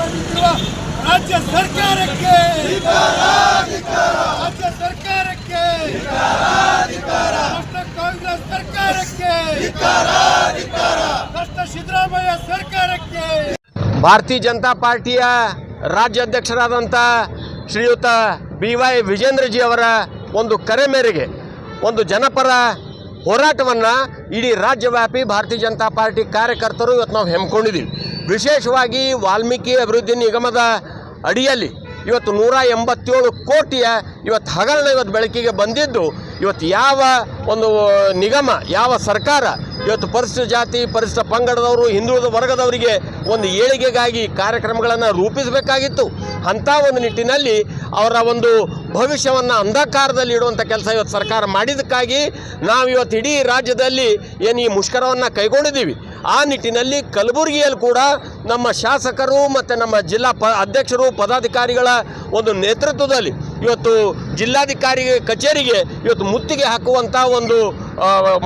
ಬಂದಿರುವ ರಾಜ್ಯ ಸರ್ಕಾರಕ್ಕೆ. ರಾಜ್ಯ ಸರ್ಕಾರಕ್ಕೆ. ಕಾಂಗ್ರೆಸ್ ಸರ್ಕಾರಕ್ಕೆ. ರಾಷ್ಟ್ರ ಸಿದ್ದರಾಮಯ್ಯ ಸರ್ಕಾರಕ್ಕೆ. ಭಾರತೀಯ ಜನತಾ ಪಾರ್ಟಿಯ ರಾಜ್ಯಾಧ್ಯಕ್ಷರಾದಂಥ ಶ್ರೀಯುತ ಬಿ ವೈ ವಿಜೇಂದ್ರಜಿ ಅವರ ಒಂದು ಕರೆ ಮೇರೆಗೆ ಒಂದು ಜನಪರ ಹೋರಾಟವನ್ನು ಇಡೀ ರಾಜ್ಯವ್ಯಾಪಿ ಭಾರತೀಯ ಜನತಾ ಪಾರ್ಟಿ ಕಾರ್ಯಕರ್ತರು ಇವತ್ತು ನಾವು ಹೆಮ್ಮಿಕೊಂಡಿದ್ದೀವಿ ವಿಶೇಷವಾಗಿ ವಾಲ್ಮೀಕಿ ಅಭಿವೃದ್ಧಿ ನಿಗಮದ ಅಡಿಯಲ್ಲಿ ಇವತ್ತು ನೂರ ಎಂಬತ್ತೇಳು ಕೋಟಿಯ ಇವತ್ತು ಹಗರಣ ಇವತ್ತು ಬೆಳಕಿಗೆ ಬಂದಿದ್ದು, ಇವತ್ತು ಯಾವ ಒಂದು ನಿಗಮ, ಯಾವ ಸರ್ಕಾರ ಇವತ್ತು ಪರಿಶಿಷ್ಟ ಜಾತಿ, ಪರಿಶಿಷ್ಟ ಪಂಗಡದವರು, ಹಿಂದುಳಿದ ವರ್ಗದವರಿಗೆ ಒಂದು ಏಳಿಗೆಗಾಗಿ ಕಾರ್ಯಕ್ರಮಗಳನ್ನು ರೂಪಿಸಬೇಕಾಗಿತ್ತು. ಅಂಥ ಒಂದು ನಿಟ್ಟಿನಲ್ಲಿ ಅವರ ಒಂದು ಭವಿಷ್ಯವನ್ನು ಅಂಧಕಾರದಲ್ಲಿ ಇಡುವಂಥ ಕೆಲಸ ಇವತ್ತು ಸರ್ಕಾರ ಮಾಡಿದ್ದಕ್ಕಾಗಿ ನಾವು ಇವತ್ತು ಇಡೀ ರಾಜ್ಯದಲ್ಲಿ ಏನು ಈ ಮುಷ್ಕರವನ್ನು ಕೈಗೊಂಡಿದ್ದೀವಿ. ಆ ನಿಟ್ಟಿನಲ್ಲಿ ಕಲಬುರಗಿಯಲ್ಲಿ ಕೂಡ ನಮ್ಮ ಶಾಸಕರು ಮತ್ತು ನಮ್ಮ ಜಿಲ್ಲಾ ಪ ಅಧ್ಯಕ್ಷರು, ಪದಾಧಿಕಾರಿಗಳ ಒಂದು ನೇತೃತ್ವದಲ್ಲಿ ಇವತ್ತು ಜಿಲ್ಲಾಧಿಕಾರಿ ಕಚೇರಿಗೆ ಇವತ್ತು ಮುತ್ತಿಗೆ ಹಾಕುವಂಥ ಒಂದು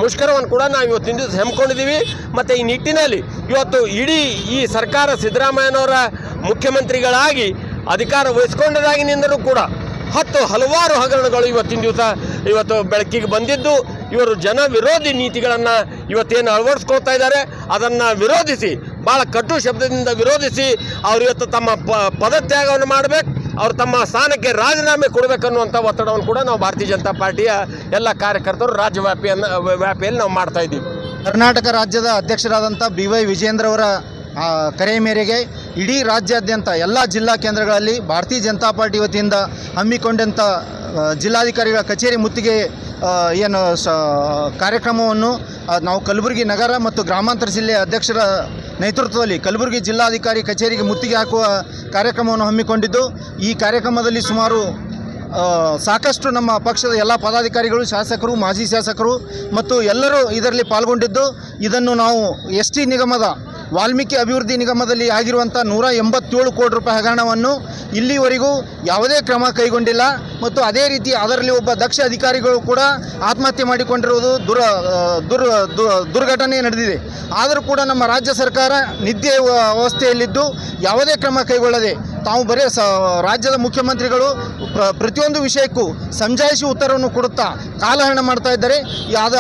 ಮುಷ್ಕರವನ್ನು ಕೂಡ ನಾವು ಇವತ್ತು ದಿವಸ ಹೆಮ್ಮಿಕೊಂಡಿದ್ದೀವಿ. ಮತ್ತು ಈ ನಿಟ್ಟಿನಲ್ಲಿ ಇವತ್ತು ಇಡೀ ಈ ಸರ್ಕಾರ ಸಿದ್ದರಾಮಯ್ಯನವರ ಮುಖ್ಯಮಂತ್ರಿಗಳಾಗಿ ಅಧಿಕಾರ ವಹಿಸ್ಕೊಂಡದಾಗಿನಿಂದಲೂ ಕೂಡ ಹತ್ತು ಹಲವಾರು ಹಗರಣಗಳು ಇವತ್ತಿನ ದಿವಸ, ಇವತ್ತು ಬೆಳಕಿಗೆ ಬಂದಿದ್ದು. ಇವರು ಜನ ವಿರೋಧಿ ನೀತಿಗಳನ್ನು ಇವತ್ತೇನು ಅಳವಡಿಸ್ಕೊಳ್ತಾ ಇದ್ದಾರೆ, ಅದನ್ನು ವಿರೋಧಿಸಿ ಭಾಳ ಕಟು ಶಬ್ದದಿಂದ ವಿರೋಧಿಸಿ ಅವರು ಇವತ್ತು ತಮ್ಮ ಪದತ್ಯಾಗವನ್ನು ಮಾಡಬೇಕು, ಅವರು ತಮ್ಮ ಸ್ಥಾನಕ್ಕೆ ರಾಜೀನಾಮೆ ಕೊಡಬೇಕನ್ನುವಂಥ ಒತ್ತಡವನ್ನು ಕೂಡ ನಾವು ಭಾರತೀಯ ಜನತಾ ಪಾರ್ಟಿಯ ಎಲ್ಲ ಕಾರ್ಯಕರ್ತರು ರಾಜ್ಯವ್ಯಾಪಿಯನ್ನು ವ್ಯಾಪಿಯಲ್ಲಿ ನಾವು ಮಾಡ್ತಾ ಇದ್ದೀವಿ. ಕರ್ನಾಟಕ ರಾಜ್ಯದ ಅಧ್ಯಕ್ಷರಾದಂಥ ಬಿ ವೈ ವಿಜೇಂದ್ರ ಅವರ ಕರೆ ಮೇರೆಗೆ ಇಡೀ ರಾಜ್ಯಾದ್ಯಂತ ಎಲ್ಲ ಜಿಲ್ಲಾ ಕೇಂದ್ರಗಳಲ್ಲಿ ಭಾರತೀಯ ಜನತಾ ಪಾರ್ಟಿ ವತಿಯಿಂದ ಹಮ್ಮಿಕೊಂಡಂಥ ಜಿಲ್ಲಾಧಿಕಾರಿಗಳ ಕಚೇರಿ ಮುತ್ತಿಗೆ ಏನು ಸ, ಕಾರ್ಯಕ್ರಮವನ್ನು ನಾವು ಕಲಬುರಗಿ ನಗರ ಮತ್ತು ಗ್ರಾಮಾಂತರ ಜಿಲ್ಲೆಯ ಅಧ್ಯಕ್ಷರ ನೇತೃತ್ವದಲ್ಲಿ ಕಲಬುರಗಿ ಜಿಲ್ಲಾಧಿಕಾರಿ ಕಚೇರಿಗೆ ಮುತ್ತಿಗೆ ಹಾಕುವ ಕಾರ್ಯಕ್ರಮವನ್ನು ಹಮ್ಮಿಕೊಂಡಿದ್ದು, ಈ ಕಾರ್ಯಕ್ರಮದಲ್ಲಿ ಸುಮಾರು ಸಾಕಷ್ಟು ನಮ್ಮ ಪಕ್ಷದ ಎಲ್ಲ ಪದಾಧಿಕಾರಿಗಳು, ಶಾಸಕರು, ಮಾಜಿ ಶಾಸಕರು ಮತ್ತು ಎಲ್ಲರೂ ಇದರಲ್ಲಿ ಪಾಲ್ಗೊಂಡಿದ್ದು, ಇದನ್ನು ನಾವು ಎಸ್ ಟಿ ನಿಗಮದ ವಾಲ್ಮೀಕಿ ಅಭಿವೃದ್ಧಿ ನಿಗಮದಲ್ಲಿ ಆಗಿರುವಂಥ ನೂರ ಎಂಬತ್ತೇಳು ಕೋಟಿ ರೂಪಾಯಿ ಹಗರಣವನ್ನು ಇಲ್ಲಿವರೆಗೂ ಯಾವುದೇ ಕ್ರಮ ಕೈಗೊಂಡಿಲ್ಲ. ಮತ್ತು ಅದೇ ರೀತಿ ಅದರಲ್ಲಿ ಒಬ್ಬ ದಕ್ಷ ಅಧಿಕಾರಿಗಳು ಕೂಡ ಆತ್ಮಹತ್ಯೆ ಮಾಡಿಕೊಂಡಿರುವುದು ದುರ ದುರ್ ದುರ್ಘಟನೆ ನಡೆದಿದೆ. ಆದರೂ ಕೂಡ ನಮ್ಮ ರಾಜ್ಯ ಸರ್ಕಾರ ನಿದ್ದೆ ಅವಸ್ಥೆಯಲ್ಲಿದ್ದು ಯಾವುದೇ ಕ್ರಮ ಕೈಗೊಳ್ಳದೆ ತಾವು ಬರೀ ರಾಜ್ಯದ ಮುಖ್ಯಮಂತ್ರಿಗಳು ಪ್ರತಿಯೊಂದು ವಿಷಯಕ್ಕೂ ಸಂಜಾಯಿಸಿ ಉತ್ತರವನ್ನು ಕೊಡುತ್ತಾ ಕಾಲಹರಣ ಮಾಡ್ತಾ ಇದ್ದಾರೆ.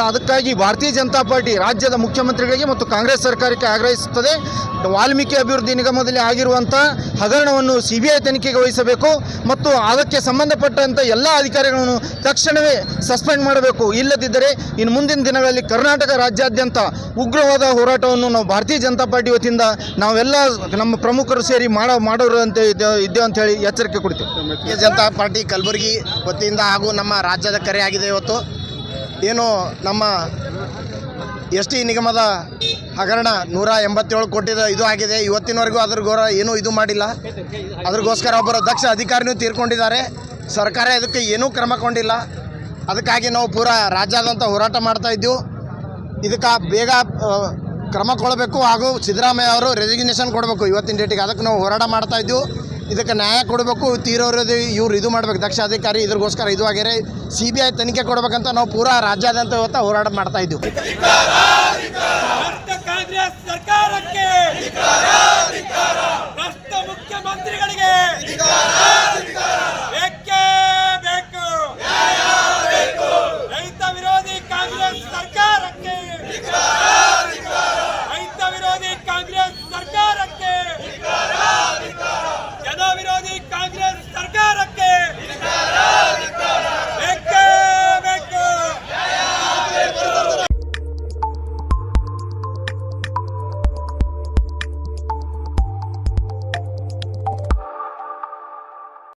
ಅದಕ್ಕಾಗಿ ಭಾರತೀಯ ಜನತಾ ಪಾರ್ಟಿ ರಾಜ್ಯದ ಮುಖ್ಯಮಂತ್ರಿಗಳಿಗೆ ಮತ್ತು ಕಾಂಗ್ರೆಸ್ ಸರ್ಕಾರಕ್ಕೆ ಆಗ್ರಹಿಸುತ್ತದೆ. ವಾಲ್ಮೀಕಿ ಅಭಿವೃದ್ಧಿ ನಿಗಮದಲ್ಲಿ ಆಗಿರುವಂಥ ಹಗರಣವನ್ನು ಸಿ ಬಿ ಐ ತನಿಖೆಗೆ ವಹಿಸಬೇಕು ಮತ್ತು ಅದಕ್ಕೆ ಸಂಬಂಧಪಟ್ಟಂಥ ಎಲ್ಲ ಅಧಿಕಾರಿಗಳನ್ನು ತಕ್ಷಣವೇ ಸಸ್ಪೆಂಡ್ ಮಾಡಬೇಕು. ಇಲ್ಲದಿದ್ದರೆ ಇನ್ನು ಮುಂದಿನ ದಿನಗಳಲ್ಲಿ ಕರ್ನಾಟಕ ರಾಜ್ಯಾದ್ಯಂತ ಉಗ್ರವಾದ ಹೋರಾಟವನ್ನು ನಾವು ಭಾರತೀಯ ಜನತಾ ಪಾರ್ಟಿ ವತಿಯಿಂದ ನಾವೆಲ್ಲ ನಮ್ಮ ಪ್ರಮುಖರು ಸೇರಿ ಮಾಡೋ ಮಾಡೋರು ಅಂತ ಇದ್ದೆ- ಇದ್ದೇವೆ ಅಂತ ಹೇಳಿ ಎಚ್ಚರಿಕೆ ಕೊಡ್ತೀವಿ. ಜನತಾ ಪಾರ್ಟಿ ಕಲಬುರಗಿ ವತಿಯಿಂದ ಹಾಗೂ ನಮ್ಮ ರಾಜ್ಯದ ಕರೆ ಆಗಿದೆ ಇವತ್ತು. ಏನು ನಮ್ಮ ಎಸ್ ಟಿ ನಿಗಮದ ಹಗರಣ ನೂರ ಎಂಬತ್ತೇಳು ಕೋಟಿದ ಇದು ಆಗಿದೆ. ಇವತ್ತಿನವರೆಗೂ ಅದ್ರ ಗೋರ ಏನೂ ಇದು ಮಾಡಿಲ್ಲ. ಅದ್ರಗೋಸ್ಕರ ಒಬ್ಬರು ದಕ್ಷ ಅಧಿಕಾರಿನೂ ತೀರ್ಕೊಂಡಿದ್ದಾರೆ. ಸರ್ಕಾರ ಇದಕ್ಕೆ ಏನೂ ಕ್ರಮ ಕೊಂಡಿಲ್ಲ. ಅದಕ್ಕಾಗಿ ನಾವು ಪೂರಾ ರಾಜ್ಯಾದ್ಯಂತ ಹೋರಾಟ ಮಾಡ್ತಾ ಇದ್ದೀವಿ. ಇದಕ್ಕೆ ಬೇಗ ಕ್ರಮ ಕೊಡಬೇಕು ಹಾಗೂ ಸಿದ್ದರಾಮಯ್ಯ ಅವರು ರೆಸಿಗ್ನೇಷನ್ ಕೊಡಬೇಕು. ಇವತ್ತಿನ ಡೇಟಿಗೆ ಅದಕ್ಕೆ ನಾವು ಹೋರಾಟ ಮಾಡ್ತಾ ಇದ್ದೀವಿ. ಇದಕ್ಕೆ ನ್ಯಾಯ ಕೊಡಬೇಕು ತೀರೋರದು ಇವ್ರು ಇದು ಮಾಡಬೇಕು ದಕ್ಷ ಅಧಿಕಾರಿ ಇದ್ರಿಗೋಸ್ಕರ ಇದು ಆಗ್ಯಾರೆ ಸಿ ಬಿ ಐ ತನಿಖೆ ಕೊಡಬೇಕಂತ ನಾವು ಪೂರಾ ರಾಜ್ಯಾದ್ಯಂತ ಇವತ್ತು ಹೋರಾಟ ಮಾಡ್ತಾ ಇದ್ದೀವಿ. ಕಾಂಗ್ರೆಸ್ ಸರ್ಕಾರಕ್ಕೆ.